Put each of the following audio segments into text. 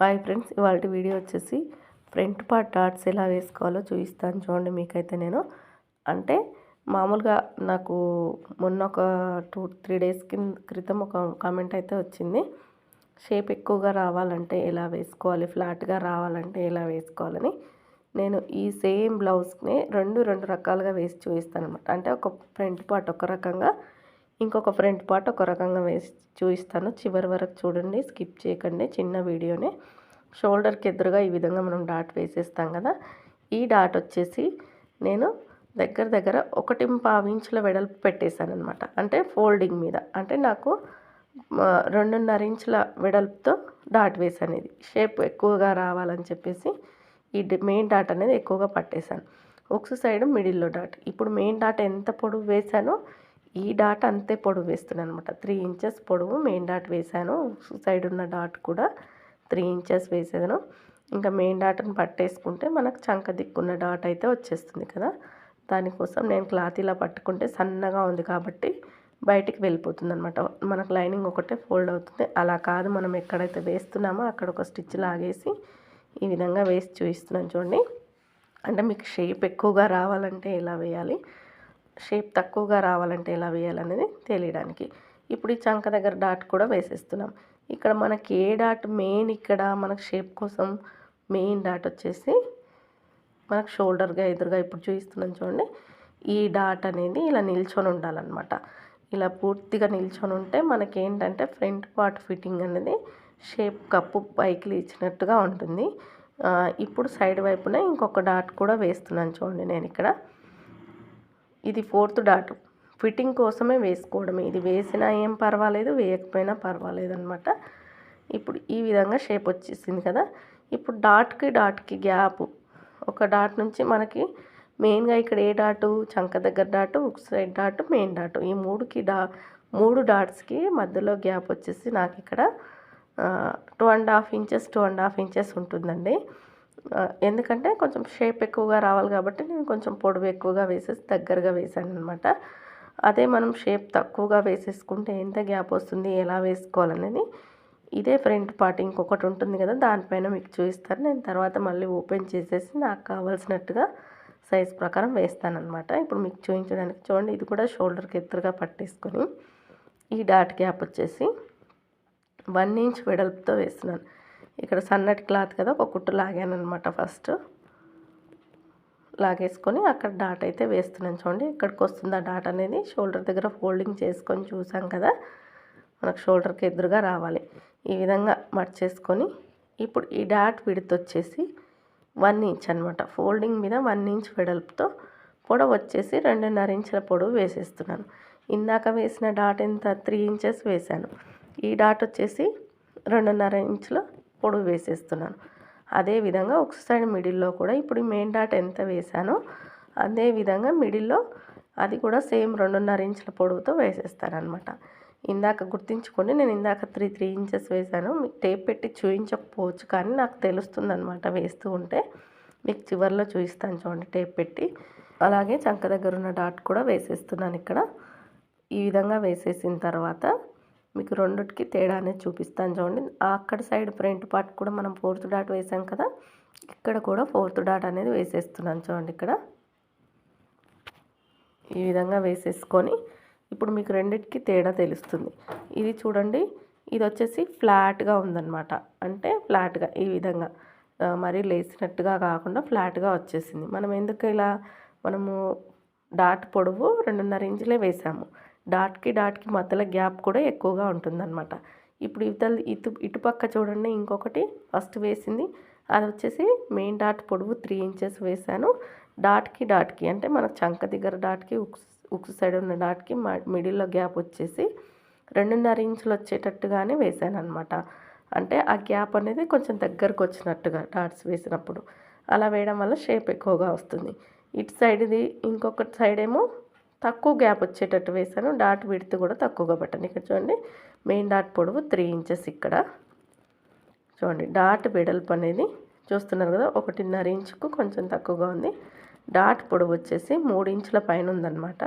Hi friends ఇవాళ video వచ్చేసి front part darts ఎలా వేసుకోవాలో చూపిస్తాను. చూడండి మీకైతే నేను. అంటే మామూలుగా నాకు మొన్న ఒక టూ త్రీ డేస్ క్రితం ఒక కామెంట్ అయితే వచ్చింది. షేప్ ఎక్కువగా రావాలంటే ఎలా వేసుకోవాలి ఫ్లాట్గా రావాలంటే ఎలా వేసుకోవాలని. నేను ఈ సేమ్ బ్లౌజ్ని రెండు రెండు రకాలుగా వేసి చూపిస్తాను అనమాట అంటే ఒక ఫ్రంట్ పార్ట్ ఒక రకంగా ఇంకొక ఫ్రంట్ పార్ట్ ఒక రకంగా వేసి చూపిస్తాను. చివరి వరకు చూడండి స్కిప్ చేయకండి. చిన్న వీడియోనే. షోల్డర్కి ఎదురుగా ఈ విధంగా మనం డాట్ వేసేస్తాం కదా. ఈ డాట్ వచ్చేసి నేను దగ్గర దగ్గర ఒకటి పావు ఇంచుల వెడల్పు పెట్టేశాను అనమాట అంటే ఫోల్డింగ్ మీద. అంటే నాకు రెండున్నర ఇంచుల వెడల్పుతో డాట్ వేసాను ఇది షేప్ ఎక్కువగా రావాలని చెప్పేసి ఈ మెయిన్ డాట్ అనేది ఎక్కువగా పట్టేశాను. ఒక సైడ్ మిడిల్లో డాట్. ఇప్పుడు మెయిన్ డాట్ ఎంత పొడవు వేసానో ఈ డాట్ అంతే పొడవు వేస్తున్నాను అనమాట త్రీ ఇంచెస్ పొడవు మెయిన్ డాట్ వేసాను. సైడ్ ఉన్న డాట్ కూడా త్రీ ఇంచెస్ వేసాను. ఇంకా మెయిన్ డాట్ని పట్టేసుకుంటే మనకు చంక దిక్కున్న డాట్ అయితే వచ్చేస్తుంది కదా. దానికోసం నేను క్లాత్ ఇలా పట్టుకుంటే సన్నగా ఉంది కాబట్టి బయటికి వెళ్ళిపోతుంది అనమాట మనకు లైనింగ్ ఒకటే ఫోల్డ్ అవుతుంది. అలా కాదు మనం ఎక్కడైతే వేస్తున్నామో అక్కడ ఒక స్టిచ్ లాగేసి ఈ విధంగా వేసి చూపిస్తున్నాను చూడండి. అంటే మీకు షేప్ ఎక్కువగా రావాలంటే ఎలా వేయాలి? షేప్ తక్కువగా రావాలంటే ఎలా వేయాలనేది తెలియడానికి. ఇప్పుడు ఈ చంక దగ్గర డాట్ కూడా వేసేస్తున్నాం. ఇక్కడ మనకి ఏ డాట్ మెయిన్ ఇక్కడ మనకు షేప్ కోసం మెయిన్ డాట్ వచ్చేసి మనకు షోల్డర్గా ఎదురుగా ఇప్పుడు చూపిస్తున్నాం చూడండి. ఈ డాట్ అనేది ఇలా నిల్చొని ఉండాలన్నమాట. ఇలా పూర్తిగా నిల్చొని ఉంటే మనకేంటంటే ఫ్రంట్ పార్ట్ ఫిట్టింగ్ అనేది షేప్ కప్పు పైకి ఇచ్చినట్టుగా ఉంటుంది. ఇప్పుడు సైడ్ వైపున ఇంకొక డాట్ కూడా వేస్తున్నాను చూడండి నేను ఇక్కడ. ఇది ఫోర్త్ డాట్. ఫిట్టింగ్ కోసమే వేసుకోవడమే. ఇది వేసినా ఏం పర్వాలేదు వేయకపోయినా పర్వాలేదు అనమాట ఇప్పుడు ఈ విధంగా షేప్ వచ్చేసింది కదా. ఇప్పుడు డాట్కి డాట్కి గ్యాప్. ఒక డాట్ నుంచి మనకి మెయిన్గా ఇక్కడ ఏ డాటు? చంక దగ్గర డాటు ఒక సైడ్ డాటు మెయిన్ డాటు. ఈ మూడుకి డా మూడు డాట్స్కి మధ్యలో గ్యాప్ వచ్చేసి నాకు ఇక్కడ two and half inches two and half inches ఉంటుందండి. ఎందుకంటే కొంచెం షేప్ ఎక్కువగా రావాలి కాబట్టి నేను కొంచెం పొడవు ఎక్కువగా వేసేసి దగ్గరగా వేసాను అనమాట అదే మనం షేప్ తక్కువగా వేసేసుకుంటే ఎంత గ్యాప్ వస్తుంది ఎలా వేసుకోవాలనేది ఇదే ఫ్రంట్ పార్ట్ ఇంకొకటి ఉంటుంది కదా దానిపైన మీకు చూపిస్తాను. నేను తర్వాత మళ్ళీ ఓపెన్ చేసేసి నాకు కావాల్సినట్టుగా సైజ్ ప్రకారం వేస్తానమాట ఇప్పుడు మీకు చూపించడానికి చూడండి ఇది కూడా షోల్డర్కి ఎత్తుగా పట్టేసుకొని ఈ డాట్ గ్యాప్ వచ్చేసి వన్ ఇంచ్ వెడల్పుతో వేస్తున్నాను. ఇక్కడ సన్నటి క్లాత్ కదా ఒక కుట్టు లాగాను అనమాట ఫస్ట్. లాగేసుకొని అక్కడ డాట్ అయితే వేస్తున్నాను చూడండి. ఇక్కడికి వస్తుంది ఆ డాట్ అనేది. షోల్డర్ దగ్గర ఫోల్డింగ్ చేసుకొని చూసాం కదా మనకు షోల్డర్కి ఎదురుగా రావాలి. ఈ విధంగా మర్చేసుకొని ఇప్పుడు ఈ డాట్ విడత వచ్చేసి వన్ ఇంచ్ అనమాట ఫోల్డింగ్ మీద వన్ ఇంచ్ వెడల్పుతో పొడవు వచ్చేసి రెండున్నర ఇంచుల పొడవు వేసేస్తున్నాను. ఇందాక వేసిన డాట్ ఎంత? త్రీ ఇంచెస్ వేసాను ఈ డాట్ వచ్చేసి రెండున్నర ఇంచుల పొడవు వేసేస్తున్నాను. అదేవిధంగా ఒక సైడ్ మిడిల్లో కూడా ఇప్పుడు మెయిన్ డాట్ ఎంత వేసానో అదేవిధంగా మిడిల్లో అది కూడా సేమ్ రెండున్నర ఇంచుల పొడవుతో వేసేస్తారనమాట ఇందాక గుర్తించుకోండి నేను ఇందాక త్రీ త్రీ ఇంచెస్ వేసాను మీకు టేప్ పెట్టి చూపించకపోవచ్చు కానీ నాకు తెలుస్తుంది అనమాట వేస్తూ ఉంటే. మీకు చివరిలో చూపిస్తాను చూడండి టేప్ పెట్టి. అలాగే చంక దగ్గర ఉన్న డాట్ కూడా వేసేస్తున్నాను ఇక్కడ. ఈ విధంగా వేసేసిన తర్వాత మీకు రెండుకి తేడా అనేది చూపిస్తాను చూడండి. అక్కడ సైడ్ ఫ్రంట్ పార్ట్ కూడా మనం ఫోర్త్ డాట్ వేసాం కదా ఇక్కడ కూడా ఫోర్త్ డాట్ అనేది వేసేస్తున్నాను చూడండి ఇక్కడ. ఈ విధంగా వేసేసుకొని ఇప్పుడు మీకు రెండింటికి తేడా తెలుస్తుంది. ఇది చూడండి ఇది వచ్చేసి ఫ్లాట్గా ఉందన్నమాట. అంటే ఫ్లాట్గా ఈ విధంగా. మరీ లేచినట్టుగా కాకుండా ఫ్లాట్గా వచ్చేసింది. మనం ఎందుకు ఇలా మనము డాట్ పొడవు రెండున్నర ఇంచులే వేసాము. డాట్కి డాట్కి మధ్యలో గ్యాప్ కూడా ఎక్కువగా ఉంటుందన్నమాట. ఇప్పుడు ఇవతల ఇటు ఇటుపక్క చూడండి ఇంకొకటి ఫస్ట్ వేసింది. అది వచ్చేసి మెయిన్ డాట్ పొడవు త్రీ ఇంచెస్ వేసాను డాట్కి డాట్కి అంటే మన చంక దగ్గర డాట్కి ఉక్స్ ఉక్స్ సైడ్ ఉన్న డాట్కి మిడిల్లో గ్యాప్ వచ్చేసి రెండున్నర ఇంచులు వచ్చేటట్టుగానే వేసాను అనమాట అంటే ఆ గ్యాప్ అనేది కొంచెం దగ్గరకు వచ్చినట్టుగా డాట్స్ వేసినప్పుడు. అలా వేయడం వల్ల షేప్ ఎక్కువగా వస్తుంది. ఇటు సైడ్ది ఇంకొక సైడ్ ఏమో తక్కువ గ్యాప్ వచ్చేటట్టు వేసాను డాట్ విడితే కూడా తక్కువగా పెట్టాను. ఇక్కడ చూడండి మెయిన్ డాట్ పొడవు త్రీ ఇంచెస్ ఇక్కడ. చూడండి డాట్ వెడల్పు అనేది చూస్తున్నారు కదా ఒకటిన్నర ఇంచుకు కొంచెం తక్కువగా ఉంది. డాట్ పొడవు వచ్చేసి మూడు ఇంచుల పైన ఉందన్నమాట.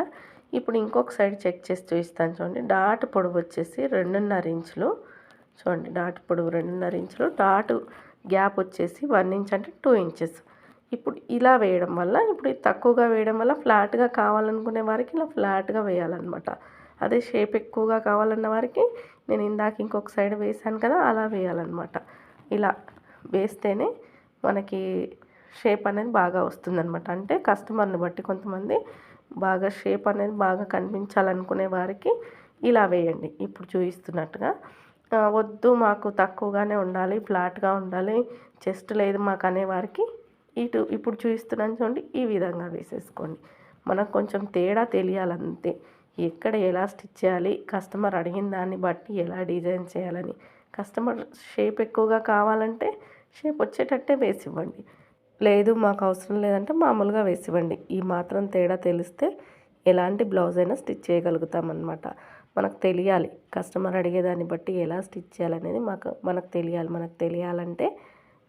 ఇప్పుడు ఇంకొక సైడ్ చెక్ చేసి చూపిస్తాను చూడండి. డాట్ పొడవు వచ్చేసి రెండున్నర ఇంచులు. చూడండి డాట్ పొడవు రెండున్నర ఇంచులు. డాట్ గ్యాప్ వచ్చేసి వన్ ఇంచ్ అంటే టూ ఇంచెస్. ఇప్పుడు ఇలా వేయడం వల్ల ఇప్పుడు తక్కువగా వేయడం వల్ల ఫ్లాట్గా కావాలనుకునే వారికి ఇలా ఫ్లాట్గా వేయాలన్నమాట. అదే షేప్ ఎక్కువగా కావాలన్న వారికి నేను ఇందాక ఇంకొక సైడ్ వేసాను కదా అలా వేయాలన్నమాట. ఇలా వేస్తేనే మనకి షేప్ అనేది బాగా వస్తుందన్నమాట. అంటే కస్టమర్ని బట్టి కొంతమంది బాగా షేప్ అనేది బాగా కనిపించాలనుకునే వారికి ఇలా వేయండి. ఇప్పుడు చూపిస్తున్నట్టుగా వద్దు మాకు తక్కువగానే ఉండాలి ఫ్లాట్గా ఉండాలి చెస్ట్ లేదు మాకు అనేవారికి ఇటు ఇప్పుడు చూపిస్తున్నాను చూడండి ఈ విధంగా వేసేసుకోండి. మనకు కొంచెం తేడా తెలియాలంతే. ఎక్కడ ఎలా స్టిచ్ చేయాలి కస్టమర్ అడిగిన దాన్ని బట్టి ఎలా డిజైన్ చేయాలని. కస్టమర్ షేప్ ఎక్కువగా కావాలంటే షేప్ వచ్చేటట్టే వేసి ఇవ్వండి లేదు మాకు అవసరం లేదంటే మామూలుగా వేసివ్వండి. ఈ మాత్రం తేడా తెలిస్తే ఎలాంటి బ్లౌజ్ అయినా స్టిచ్ చేయగలుగుతామన్నమాట. మనకు తెలియాలి కస్టమర్ అడిగేదాన్ని బట్టి ఎలా స్టిచ్ చేయాలనేది మాకు మనకు తెలియాలి. మనకు తెలియాలంటే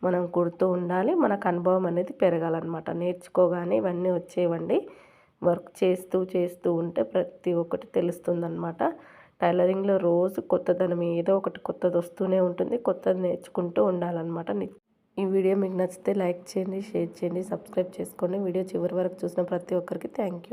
మనం కుడుతూ ఉండాలి. మనకు అనుభవం అనేది పెరగాలన్నమాట. నేర్చుకోగానే ఇవన్నీ వచ్చేవండి. వర్క్ చేస్తూ చేస్తూ ఉంటే ప్రతి ఒక్కటి తెలుస్తుందన్నమాట. టైలరింగ్లో రోజు కొత్తదనం ఏదో ఒకటి కొత్తది వస్తూనే ఉంటుంది. కొత్తది నేర్చుకుంటూ ఉండాలన్నమాట. ఈ వీడియో మీకు నచ్చితే లైక్ చేయండి షేర్ చేయండి సబ్స్క్రైబ్ చేసుకోండి. వీడియో చివరి వరకు చూసిన ప్రతి ఒక్కరికి థ్యాంక్ యూ.